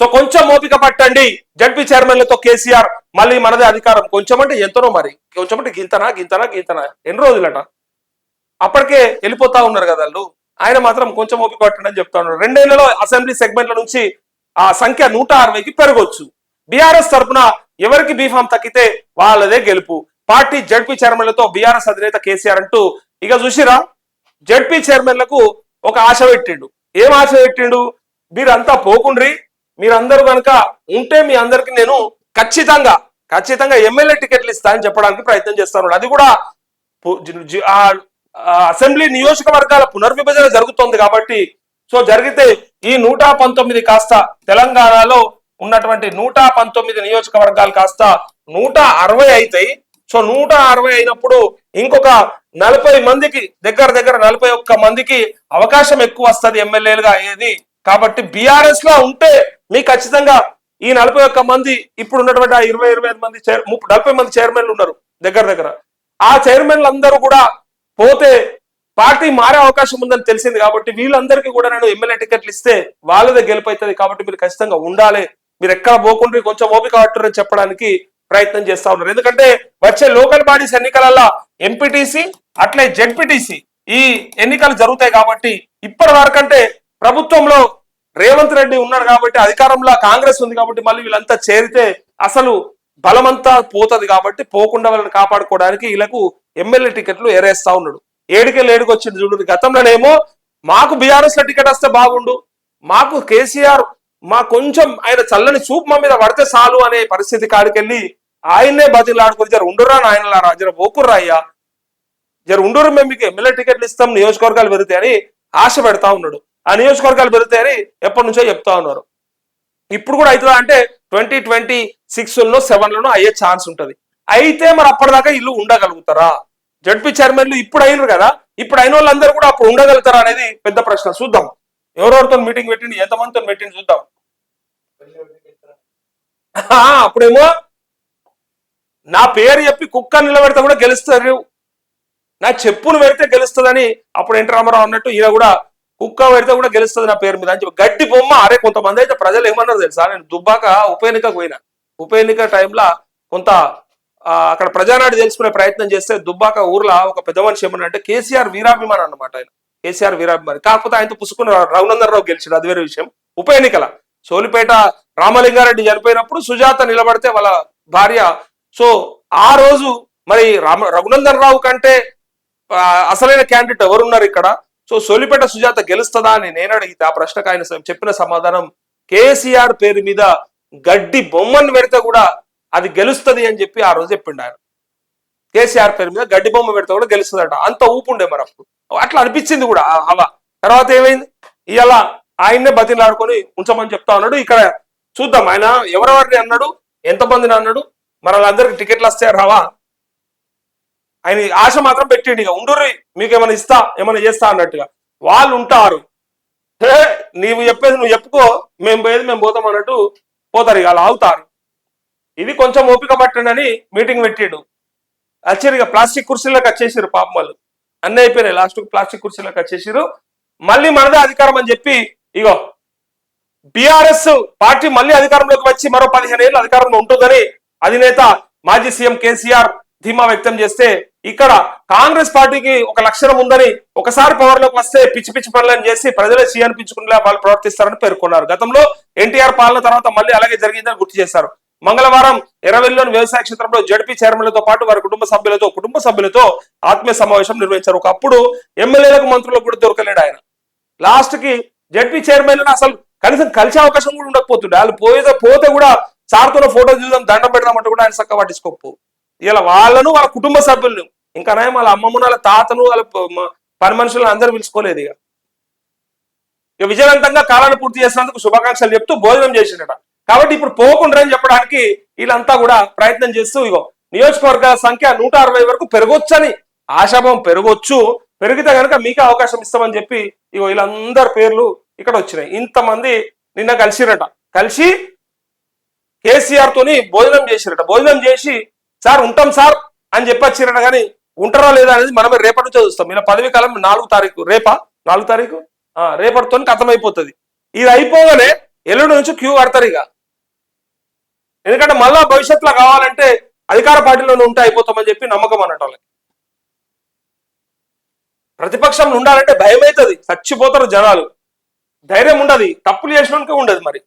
So కొంచెం ఓపిక పట్టండి. జడ్పీ చైర్మన్లతో కేసీఆర్ మళ్ళీ మనదే అధికారం. కొంచెం అంటే ఎంతనో మరి. కొంచెం అంటే గింతనా గింతనా గింతనా? ఎన్ని రోజులట? అప్పటికే వెళ్ళిపోతా ఉన్నారు కదా వాళ్ళు. ఆయన మాత్రం కొంచెం ఓపిక పట్టండి అని చెప్తా ఉన్నారు. రెండేళ్ళలో అసెంబ్లీ సెగ్మెంట్ల నుంచి ఆ సంఖ్య నూట అరవైకి పెరగొచ్చు. బీఆర్ఎస్ తరఫున ఎవరికి బీఫామ్ తక్కితే వాళ్ళదే గెలుపు. పార్టీ జడ్పీ చైర్మన్లతో బీఆర్ఎస్ అధినేత కేసీఆర్ అంటూ ఇక చూసిరా? జడ్పీ చైర్మన్లకు ఒక ఆశ పెట్టిండు. ఏం ఆశ పెట్టిండు? మీరంతా పోకుండ్రి. మీరందరూ కనుక ఉంటే మీ అందరికి నేను ఖచ్చితంగా ఖచ్చితంగా ఎమ్మెల్యే టికెట్లు ఇస్తా అని చెప్పడానికి ప్రయత్నం చేస్తాను. అది కూడా అసెంబ్లీ నియోజకవర్గాల పునర్విభజన జరుగుతోంది కాబట్టి సో జరిగితే ఈ నూట పంతొమ్మిది కాస్త తెలంగాణలో ఉన్నటువంటి నూట పంతొమ్మిది నియోజకవర్గాలు కాస్త నూట అరవై అవుతాయి సో నూట అరవై అయినప్పుడు ఇంకొక నలభై మందికి దగ్గర దగ్గర నలభై ఒక్క మందికి అవకాశం ఎక్కువ వస్తుంది ఎమ్మెల్యేలుగా అయ్యేది కాబట్టి బీఆర్ఎస్లో ఉంటే మీ ఖచ్చితంగా ఈ నలభై ఒక్క మంది ఇప్పుడు ఉన్నటువంటి ఆ ఇరవై ఇరవై ఐదు మంది చైర్ ముప్పై నలభై మంది చైర్మన్లు ఉన్నారు దగ్గర దగ్గర. ఆ చైర్మన్లు అందరూ కూడా పోతే పార్టీ మారే అవకాశం ఉందని తెలిసింది కాబట్టి వీళ్ళందరికీ కూడా నేను ఎమ్మెల్యే టికెట్లు ఇస్తే వాళ్ళదే గెలుపైతుంది కాబట్టి మీరు ఖచ్చితంగా ఉండాలి. మీరు ఎక్కడ పోకుండా కొంచెం ఓపిక పట్టురని చెప్పడానికి ప్రయత్నం చేస్తా ఉన్నారు. ఎందుకంటే వచ్చే లోకల్ బాడీస్ ఎన్నికలలో ఎంపీటీసీ అట్లే జెడ్పీటీసీ ఈ ఎన్నికలు జరుగుతాయి కాబట్టి ఇప్పటి వరకంటే ప్రభుత్వంలో రేవంత్ రెడ్డి ఉన్నాడు కాబట్టి అధికారంలో కాంగ్రెస్ ఉంది కాబట్టి మళ్ళీ వీళ్ళంతా చేరితే అసలు బలమంతా పోతది కాబట్టి పోకుండా వాళ్ళని కాపాడుకోవడానికి వీళ్ళకు ఎమ్మెల్యే టికెట్లు ఏరేస్తా ఉన్నాడు. ఏడుకెళ్ళి ఏడుకు వచ్చింది చూడు గతంలోనేమో మాకు బీఆర్ఎస్లో టికెట్ వస్తే బాగుండు. మాకు కేసీఆర్ మా కొంచెం ఆయన చల్లని చూపు మా మీద పడితే చాలు అనే పరిస్థితి కాడికెళ్ళి ఆయన్నే బతిలాడుకుని జర ఉండురా నాయనలారా జర పోకుర్రా అయ్యా. జర ఉండరు మేము మీకు ఎమ్మెల్యే టికెట్లు ఇస్తాం నియోజకవర్గాలు పెరుగుతాయని ఆశ పెడతా ఉన్నాడు. ఆ నియోజకవర్గాలు పెరుగుతాయని ఎప్పటి నుంచో చెప్తా ఉన్నారు. ఇప్పుడు కూడా అవుతుందా అంటే ట్వంటీ ట్వంటీ సిక్స్లో సెవెన్ లోనో అయ్యే ఛాన్స్ ఉంటుంది. అయితే మరి అప్పటిదాకా ఇల్లు ఉండగలుగుతారా? జడ్పీ చైర్మన్లు ఇప్పుడు అయినరు కదా? ఇప్పుడు అయిన వాళ్ళందరూ కూడా అప్పుడు ఉండగలుగుతారా అనేది పెద్ద ప్రశ్న. చూద్దాం. ఎవరెవరితో మీటింగ్ పెట్టింది ఎంతమందితో మీటింగ్ చూద్దాం. అప్పుడేమో నా పేరు చెప్పి కుక్క నిలబెడితే కూడా గెలుస్తారు. నా చెప్పును పెడితే గెలుస్తుందని అప్పుడు ఎన్టీ రామారావు అన్నట్టు ఈయన కూడా కుక్క పెడితే కూడా గెలుస్తుంది నా పేరు మీద అని చెప్పి గడ్డి బొమ్మ అరే కొంతమంది అయితే ప్రజలు ఏమన్నారు తెలుసా? నేను దుబ్బాక ఉప ఎన్నికకు పోయినా. ఉప ఎన్నిక టైంలో కొంత అక్కడ ప్రజానాడు తెలుసుకునే ప్రయత్నం చేస్తే దుబ్బాక ఊర్లో ఒక పెద్ద మనిషి ఏమన్నంటే కేసీఆర్ వీరాభిమాని అన్నమాట ఆయన. కేసీఆర్ వీరాభిమాని. కాకపోతే ఆయనతో పుసుకున్న రఘునందనరావు గెలిచాడు అది వేరే విషయం. ఉప ఎన్నికల. సోలిపేట రామలింగారెడ్డి చనిపోయినప్పుడు సుజాత నిలబడితే వాళ్ళ భార్య. సో ఆ రోజు మరి రామ రఘునందన్ రావు కంటే అసలైన క్యాండిడేట్ ఎవరున్నారు ఇక్కడ? సో సోలిపేట సుజాత గెలుస్తుందా అని నేను అడిగితే ఆ ప్రశ్నకు ఆయన చెప్పిన సమాధానం కేసీఆర్ పేరు మీద గడ్డి బొమ్మను పెడితే కూడా అది గెలుస్తుంది అని చెప్పి ఆ రోజు చెప్పిండు ఆయన. కేసీఆర్ పేరు మీద గడ్డి బొమ్మ పెడితే కూడా గెలుస్తుందట. అంత ఊపుండే మరి అప్పుడు. అట్లా అనిపించింది కూడా ఆ హవా తర్వాత ఏమైంది? ఇవాళ ఆయన్నే బతిలాడుకొని ఉంచమని చెప్తా ఉన్నాడు. ఇక్కడ చూద్దాం. ఆయన ఎవరెవరిని అన్నాడు? ఎంతమందిని అన్నాడు? మరి వాళ్ళందరికి టికెట్లు వస్తాయి? రావా? ఆయన ఆశ మాత్రం పెట్టిండు ఇక. ఉండుర్రి మీకు ఏమైనా ఇస్తా ఏమైనా చేస్తా అన్నట్టుగా. వాళ్ళు ఉంటారు. హే, నీవు చెప్పేది నువ్వు చెప్పుకో మేము పోయేది మేము పోతాం అన్నట్టు పోతారు ఇక అలా ఆగుతారు. ఇది కొంచెం ఓపిక పట్టండి మీటింగ్ పెట్టిండు. వచ్చారు ఇక ప్లాస్టిక్ కుర్చీలకు వచ్చేసారు పాపం వాళ్ళు. అన్నీ అయిపోయినాయి లాస్ట్ ప్లాస్టిక్ కుర్చీలకు వచ్చేసారు మళ్ళీ మనదే అధికారం అని చెప్పి ఇగో బీఆర్ఎస్ పార్టీ మళ్ళీ అధికారంలోకి వచ్చి మరో పదిహేను ఏళ్ళు అధికారంలో ఉంటుందని అధినేత మాజీ సీఎం కేసీఆర్ ధీమా వ్యక్తం చేస్తే ఇక్కడ కాంగ్రెస్ పార్టీకి ఒక లక్షణం ఉందని ఒకసారి పవర్లోకి వస్తే పిచ్చి పిచ్చి పనులను చేసి ప్రజలే సీ అనిపించుకునేలా వాళ్ళు ప్రవర్తిస్తారని పేర్కొన్నారు. గతంలో ఎన్టీఆర్ పాలన తర్వాత మళ్ళీ అలాగే జరిగిందని గుర్తు చేశారు. మంగళవారం ఎర్రవెల్లిలోని వ్యవసాయ క్షేత్రంలో జడ్పీ చైర్మన్లతో పాటు వారి కుటుంబ సభ్యులతో కుటుంబ సభ్యులతో ఆత్మీయ సమావేశం నిర్వహించారు. ఒకప్పుడు ఎమ్మెల్యేలకు మంత్రులకు కూడా దొరకలేడు ఆయన. లాస్ట్కి జడ్పీ చైర్మన్ అసలు కనీసం కలిసే అవకాశం కూడా ఉండకపోతుండే. వాళ్ళు పోతే పోతే కూడా సార్తో ఫోటో చూద్దాం దండం పెడదామంటే కూడా ఆయన చక్క పట్టించుకోకపో ఇలా వాళ్ళను వాళ్ళ కుటుంబ సభ్యులను ఇంకా నయం వాళ్ళ అమ్మమ్మను వాళ్ళ తాతను వాళ్ళ పని మనుషులను అందరూ పిలుచుకోలేదు ఇక. ఇక విజయవంతంగా కాలాన్ని పూర్తి చేసినందుకు శుభాకాంక్షలు చెప్తూ భోజనం చేసిండట. కాబట్టి ఇప్పుడు పోకుండా అని చెప్పడానికి వీళ్ళంతా కూడా ప్రయత్నం చేస్తూ ఇగో నియోజకవర్గాల సంఖ్య నూట అరవై వరకు పెరగొచ్చని ఆశాభం పెరగొచ్చు పెరిగితే కనుక మీకే అవకాశం ఇస్తామని చెప్పి ఇగో వీళ్ళందరి పేర్లు ఇక్కడ వచ్చినాయి. ఇంతమంది నిన్న కలిసిరట. కలిసి కేసీఆర్ తోని భోజనం చేసిరట. భోజనం చేసి సార్ ఉంటాం సార్ అని చెప్పొచ్చిరట కానీ ఉంటారా లేదా అనేది మనమే రేపటి నుంచి చూస్తాం. ఇలా పదవి కాలం నాలుగు తారీఖు రేపా? నాలుగు తారీఖు? ఆ, రేపటితో అర్థమైపోతుంది ఇది అయిపోగానే ఎల్లుండి నుంచి క్యూ కడతారు ఇక. ఎందుకంటే మళ్ళా భవిష్యత్తులో కావాలంటే అధికార పార్టీలోనే ఉంటే అయిపోతామని చెప్పి నమ్మకం అన్నట్టు వాళ్ళకి ప్రతిపక్షంలో ఉండాలంటే భయం అవుతుంది చచ్చిపోతారు జనాలు. ధైర్యం ఉండదు. తప్పులు చేసినోనికే ఉండదు మరి.